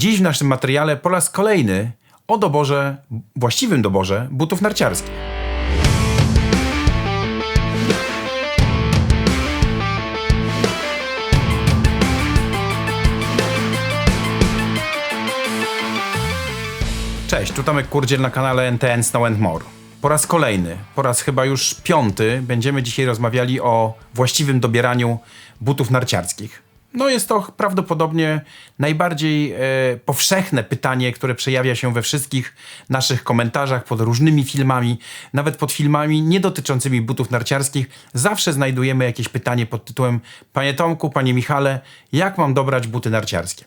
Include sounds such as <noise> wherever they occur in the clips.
Dziś w naszym materiale po raz kolejny o doborze, właściwym doborze butów narciarskich. Cześć, tu Tomek Kurdziel na kanale NTN Snow and More. Po raz kolejny, po raz chyba już piąty, będziemy dzisiaj rozmawiali o właściwym dobieraniu butów narciarskich. No jest to prawdopodobnie najbardziej e, powszechne pytanie, które przejawia się we wszystkich naszych komentarzach pod różnymi filmami, nawet pod filmami nie dotyczącymi butów narciarskich. Zawsze znajdujemy jakieś pytanie pod tytułem Panie Tomku, Panie Michale, jak mam dobrać buty narciarskie?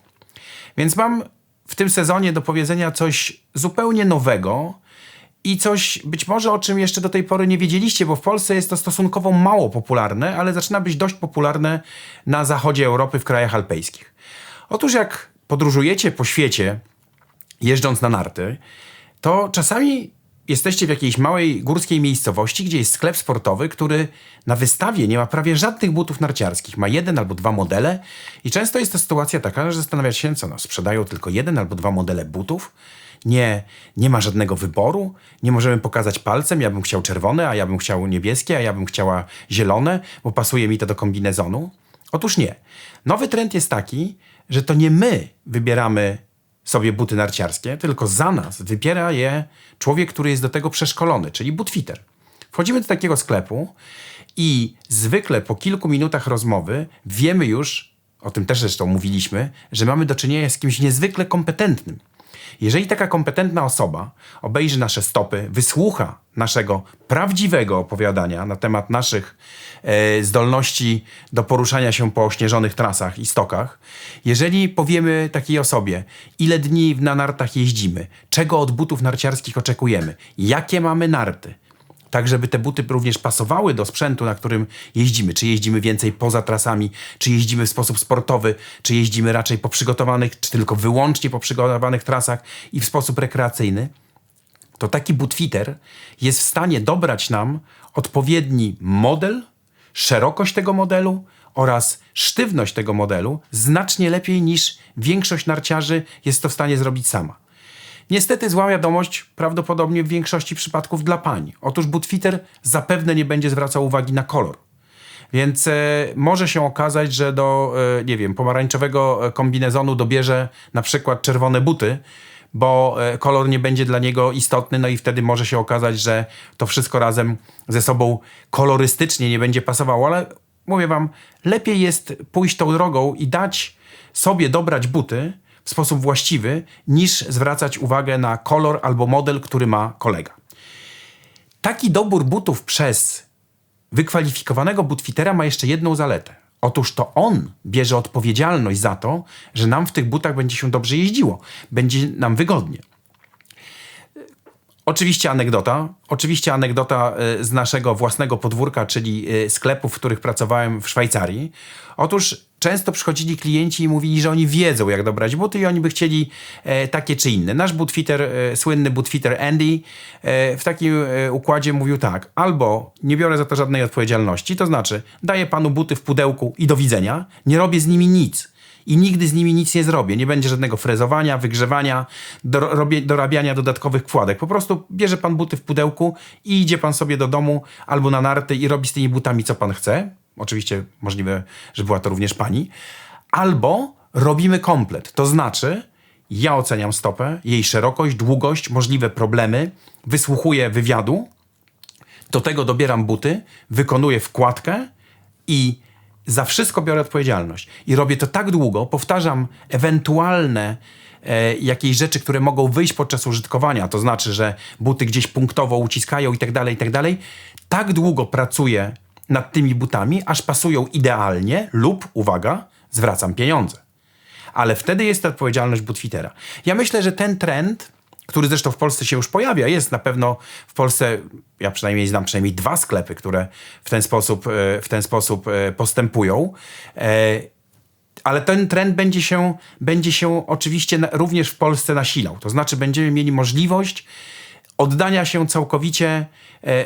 Więc mam w tym sezonie do powiedzenia coś zupełnie nowego i coś być może o czym jeszcze do tej pory nie wiedzieliście, bo w Polsce jest to stosunkowo mało popularne, ale zaczyna być dość popularne na zachodzie Europy, w krajach alpejskich. Otóż jak podróżujecie po świecie, jeżdżąc na narty, to czasami jesteście w jakiejś małej górskiej miejscowości, gdzie jest sklep sportowy, który na wystawie nie ma prawie żadnych butów narciarskich. Ma jeden albo dwa modele i często jest to sytuacja taka, że zastanawiacie się, co no, sprzedają tylko jeden albo dwa modele butów. Nie, nie ma żadnego wyboru, nie możemy pokazać palcem, ja bym chciał czerwone, a ja bym chciał niebieskie, a ja bym chciała zielone, bo pasuje mi to do kombinezonu. Otóż nie. Nowy trend jest taki, że to nie my wybieramy sobie buty narciarskie, tylko za nas wybiera je człowiek, który jest do tego przeszkolony, czyli butfitter. Wchodzimy do takiego sklepu i zwykle po kilku minutach rozmowy wiemy już, o tym też zresztą mówiliśmy, że mamy do czynienia z kimś niezwykle kompetentnym. Jeżeli taka kompetentna osoba obejrzy nasze stopy, wysłucha naszego prawdziwego opowiadania na temat naszych e, zdolności do poruszania się po ośnieżonych trasach i stokach, jeżeli powiemy takiej osobie, ile dni na nartach jeździmy, czego od butów narciarskich oczekujemy, jakie mamy narty, tak żeby te buty również pasowały do sprzętu, na którym jeździmy. Czy jeździmy więcej poza trasami, czy jeździmy w sposób sportowy, czy jeździmy raczej po przygotowanych, czy tylko wyłącznie po przygotowanych trasach i w sposób rekreacyjny, to taki butfitter jest w stanie dobrać nam odpowiedni model, szerokość tego modelu oraz sztywność tego modelu znacznie lepiej niż większość narciarzy jest to w stanie zrobić sama. Niestety zła wiadomość prawdopodobnie w większości przypadków dla pań. Otóż butfitter zapewne nie będzie zwracał uwagi na kolor. Więc e, może się okazać, że do, e, nie wiem, pomarańczowego kombinezonu dobierze na przykład czerwone buty, bo e, kolor nie będzie dla niego istotny, no i wtedy może się okazać, że to wszystko razem ze sobą kolorystycznie nie będzie pasowało, ale mówię wam, lepiej jest pójść tą drogą i dać sobie dobrać buty, w sposób właściwy, niż zwracać uwagę na kolor albo model, który ma kolega. Taki dobór butów przez wykwalifikowanego butfitera ma jeszcze jedną zaletę. Otóż to on bierze odpowiedzialność za to, że nam w tych butach będzie się dobrze jeździło, będzie nam wygodnie. Oczywiście anegdota. Oczywiście anegdota e, z naszego własnego podwórka, czyli e, sklepów, w których pracowałem w Szwajcarii. Otóż często przychodzili klienci i mówili, że oni wiedzą, jak dobrać buty i oni by chcieli e, takie czy inne. Nasz butfitter, e, słynny butfitter Andy e, w takim e, układzie mówił tak, albo nie biorę za to żadnej odpowiedzialności, to znaczy daję panu buty w pudełku i do widzenia, nie robię z nimi nic i nigdy z nimi nic nie zrobię. Nie będzie żadnego frezowania, wygrzewania, dorabiania dodatkowych kładek. Po prostu bierze pan buty w pudełku i idzie pan sobie do domu albo na narty i robi z tymi butami, co pan chce. Oczywiście możliwe, że była to również pani. Albo robimy komplet. To znaczy, ja oceniam stopę, jej szerokość, długość, możliwe problemy, wysłuchuję wywiadu, do tego dobieram buty, wykonuję wkładkę i za wszystko biorę odpowiedzialność. I robię to tak długo, powtarzam ewentualne e, jakieś rzeczy, które mogą wyjść podczas użytkowania, to znaczy, że buty gdzieś punktowo uciskają i tak dalej, i tak dalej. Tak długo pracuję nad tymi butami, aż pasują idealnie lub, uwaga, zwracam pieniądze. Ale wtedy jest odpowiedzialność butfitera. Ja myślę, że ten trend który zresztą w Polsce się już pojawia. Jest na pewno w Polsce, ja przynajmniej znam przynajmniej dwa sklepy, które w ten sposób, e, w ten sposób e, postępują. E, ale ten trend będzie się, będzie się oczywiście również w Polsce nasilał. To znaczy, będziemy mieli możliwość oddania się całkowicie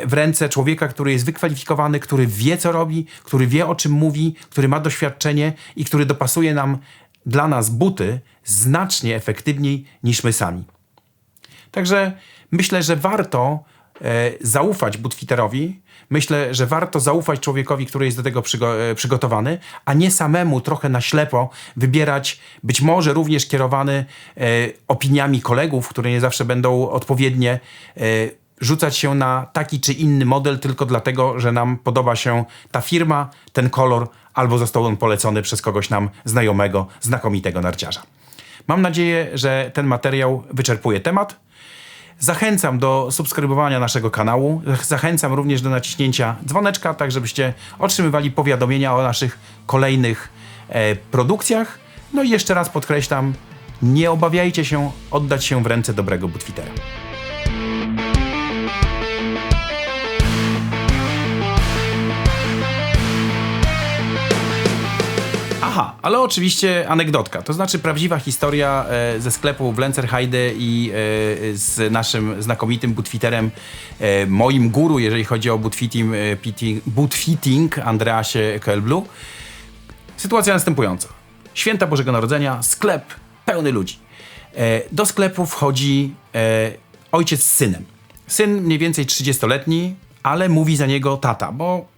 w ręce człowieka, który jest wykwalifikowany, który wie, co robi, który wie, o czym mówi, który ma doświadczenie i który dopasuje nam dla nas buty znacznie efektywniej niż my sami. Także myślę, że warto e, zaufać butfiterowi. Myślę, że warto zaufać człowiekowi, który jest do tego przygo- e, przygotowany, a nie samemu trochę na ślepo wybierać, być może również kierowany e, opiniami kolegów, które nie zawsze będą odpowiednie, e, rzucać się na taki czy inny model tylko dlatego, że nam podoba się ta firma, ten kolor, albo został on polecony przez kogoś nam znajomego, znakomitego narciarza. Mam nadzieję, że ten materiał wyczerpuje temat. Zachęcam do subskrybowania naszego kanału. Zachęcam również do naciśnięcia dzwoneczka, tak żebyście otrzymywali powiadomienia o naszych kolejnych e, produkcjach. No i jeszcze raz podkreślam, nie obawiajcie się oddać się w ręce dobrego butwitera. Aha, ale oczywiście anegdotka, to znaczy prawdziwa historia e, ze sklepu w Lencerheide i e, z naszym znakomitym bootfitterem, e, moim guru, jeżeli chodzi o bootfitting, e, bootfitting Andreasie Kelblu. Sytuacja następująca. Święta Bożego Narodzenia, sklep pełny ludzi. E, do sklepu wchodzi e, ojciec z synem. Syn mniej więcej 30-letni, ale mówi za niego tata, bo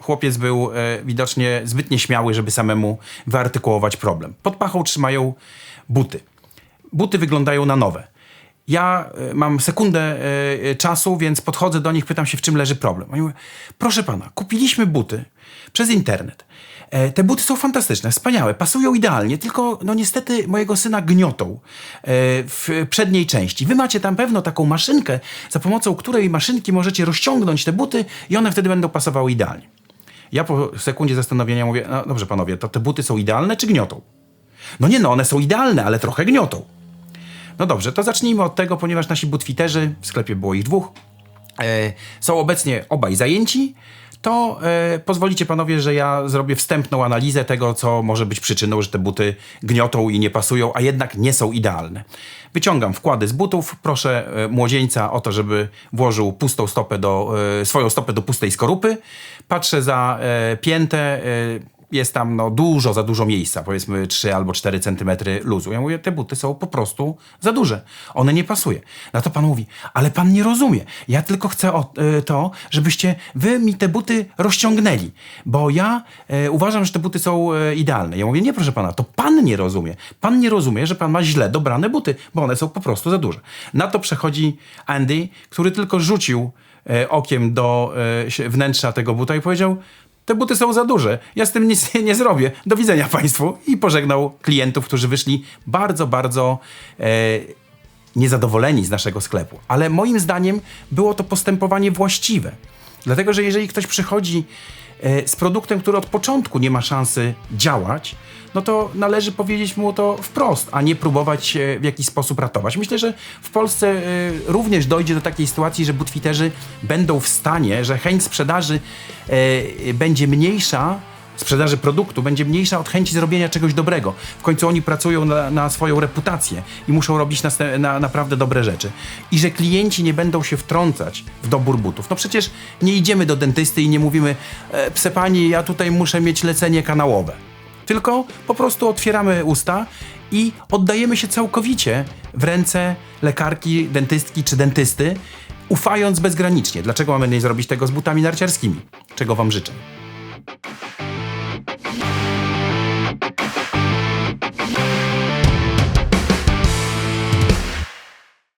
chłopiec był e, widocznie zbyt nieśmiały, żeby samemu wyartykułować problem. Pod pachą trzymają buty. Buty wyglądają na nowe. Ja e, mam sekundę e, czasu, więc podchodzę do nich, pytam się, w czym leży problem. Oni mówią, proszę pana, kupiliśmy buty przez internet. E, te buty są fantastyczne, wspaniałe, pasują idealnie, tylko no niestety mojego syna gniotą e, w przedniej części. Wy macie tam pewno taką maszynkę, za pomocą której maszynki możecie rozciągnąć te buty i one wtedy będą pasowały idealnie. Ja po sekundzie zastanowienia mówię, no dobrze panowie, to te buty są idealne czy gniotą? No nie no, one są idealne, ale trochę gniotą. No dobrze, to zacznijmy od tego, ponieważ nasi butwiterzy, w sklepie było ich dwóch, e, są obecnie obaj zajęci, to e, pozwolicie panowie, że ja zrobię wstępną analizę tego, co może być przyczyną, że te buty gniotą i nie pasują, a jednak nie są idealne. Wyciągam wkłady z butów, proszę e, młodzieńca o to, żeby włożył pustą stopę do, e, swoją stopę do pustej skorupy. Patrzę za e, piętę, e, jest tam no, dużo, za dużo miejsca, powiedzmy 3 albo 4 centymetry luzu. Ja mówię, te buty są po prostu za duże. One nie pasuje. Na to pan mówi, ale pan nie rozumie. Ja tylko chcę o, y, to, żebyście wy mi te buty rozciągnęli, bo ja y, uważam, że te buty są y, idealne. Ja mówię, nie proszę pana, to pan nie rozumie. Pan nie rozumie, że pan ma źle dobrane buty, bo one są po prostu za duże. Na to przechodzi Andy, który tylko rzucił okiem do wnętrza tego buta i powiedział, te buty są za duże. Ja z tym nic <laughs> nie zrobię. Do widzenia Państwu. I pożegnał klientów, którzy wyszli bardzo, bardzo e, niezadowoleni z naszego sklepu. Ale moim zdaniem było to postępowanie właściwe. Dlatego, że jeżeli ktoś przychodzi z produktem, który od początku nie ma szansy działać, no to należy powiedzieć mu to wprost, a nie próbować e, w jakiś sposób ratować. Myślę, że w Polsce e, również dojdzie do takiej sytuacji, że butwiterzy będą w stanie, że chęć sprzedaży e, będzie mniejsza sprzedaży produktu będzie mniejsza od chęci zrobienia czegoś dobrego. W końcu oni pracują na, na swoją reputację i muszą robić następ- na, naprawdę dobre rzeczy. I że klienci nie będą się wtrącać w dobór butów. No przecież nie idziemy do dentysty i nie mówimy, e, pse pani, ja tutaj muszę mieć lecenie kanałowe. Tylko po prostu otwieramy usta i oddajemy się całkowicie w ręce lekarki, dentystki czy dentysty, ufając bezgranicznie. Dlaczego mamy nie zrobić tego z butami narciarskimi? Czego wam życzę.